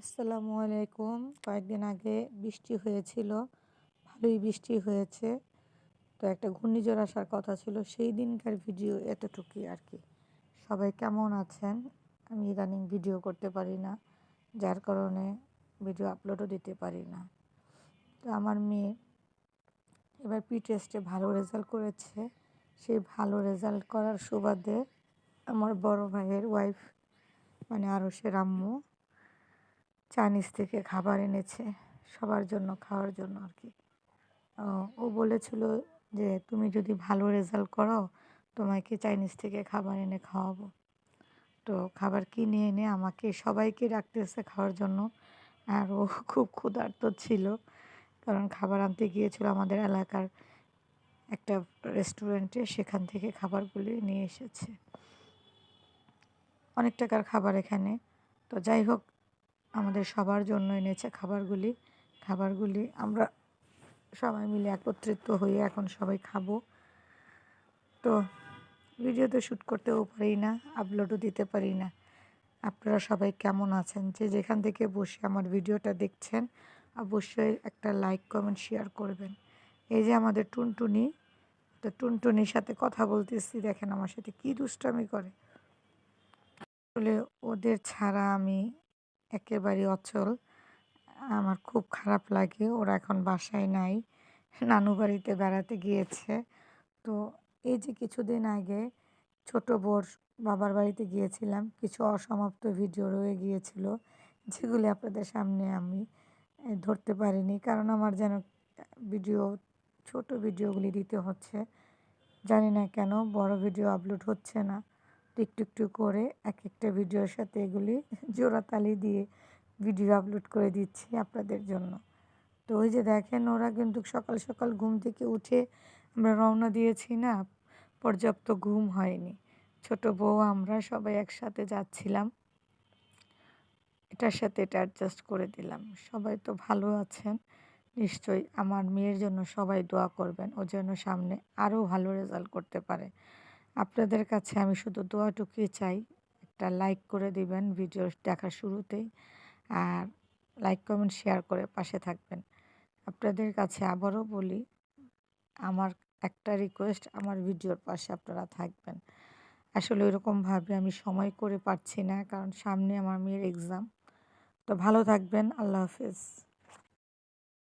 আসসালামু আলাইকুম। কয়েকদিন আগে বৃষ্টি হয়েছিল, ভালোই বৃষ্টি হয়েছে। তো একটা ঘূর্ণিঝড় আসার কথা ছিল, সেই দিনকার ভিডিও এতটুকুই আর কি। সবাই কেমন আছেন? আমি ইদানিং ভিডিও করতে পারি না, যার কারণে ভিডিও আপলোডও দিতে পারি না। তো আমার মেয়ে এবার পি টেস্টে ভালো রেজাল্ট করেছে। সেই ভালো রেজাল্ট করার সুবাদে আমার বড় ভাইয়ের ওয়াইফ মানে আরও সে রাম্মু চাইনিজ থেকে খাবার এনেছে, সবার জন্য, খাওয়ার জন্য আর কি। ও বলেছিল যে, তুমি যদি ভালো রেজাল্ট করো, তোমাকে চাইনিজ থেকে খাবার এনে খাওয়াবো। তো খাবার কিনে এনে আমাকে সবাইকে রাখতেছে খাওয়ার জন্য। আর ও খুব ক্ষুধার্ত ছিল, কারণ খাবার আনতে গিয়েছিল আমাদের এলাকার একটা রেস্টুরেন্টে সেখান থেকে খাবারগুলি নিয়ে এসেছে। অনেক টাকার খাবার এখানে। তো যাই হোক আমাদের সবার জন্য এনেছে খাবারগুলি। খাবারগুলি আমরা সবাই মিলে একত্রিত হয়ে এখন সবাই খাব। তো ভিডিও তো শ্যুট করতেও পারি না আপলোডও দিতে পারি না। আপনারা সবাই কেমন আছেন? যে যেখান থেকে বসে আমার ভিডিওটা দেখছেন, অবশ্যই একটা লাইক কমেন্ট শেয়ার করবেন। এই যে আমাদের টুনটুনি, তো টুনটুনির সাথে কথা বলতেছি, দেখেন আমার সাথে কী দুষ্টামি করে। আসলে ওদের ছাড়া আমি একেবারে অচল। আমার খুব খারাপ লাগে, ওরা এখন বাসায় নাই, নানু বাড়িতে বেড়াতে গিয়েছে। তো এই যে কিছুদিন আগে ছোট বোর বাবার বাড়িতে গিয়েছিলাম, কিছু অসমাপ্ত ভিডিও রয়ে গিয়েছিল, যেগুলি আপনাদের সামনে আমি ধরতে পারিনি। কারণ আমার যেন ভিডিও, ছোট ভিডিওগুলি দিতে হচ্ছে। জানি না কেন, বড় ভিডিও আপলোড হচ্ছে না। একটু একটু করে এক একটা ভিডিওর সাথে এগুলি জোড়াতালি দিয়ে ভিডিও আপলোড করে দিচ্ছি আপনাদের জন্য। তো ওই যে দেখেন, ওরা কিন্তু সকাল সকাল ঘুম থেকে উঠে আমরা রওনা দিয়েছি না, পর্যাপ্ত ঘুম হয়নি। ছোট বউ, আমরা সবাই একসাথে যাচ্ছিলাম। এটার সাথে এটা অ্যাডজাস্ট করে দিলাম। সবাই তো ভালো আছেন, নিশ্চয়ই আমার মেয়ের জন্য সবাই দোয়া করবেন, ও যেন সামনে আরও ভালো রেজাল্ট করতে পারে। আপনাদের কাছে আমি শুধু দোয়াটুকুই চাই, একটা লাইক করে দিবেন ভিডিও দেখার শুরুতেই আর লাইক কমেন্ট শেয়ার করে পাশে থাকবেন। আপনাদের কাছে আবারও বলি, আমার একটা রিকোয়েস্ট আমার ভিডিওর পাশে আপনারা থাকবেন। আসলে ওইরকমভাবে আমি সময় করে পারছি না কারণ সামনে আমার মেয়ের এক্সাম তো ভালো থাকবেন, আল্লাহ হাফেজ।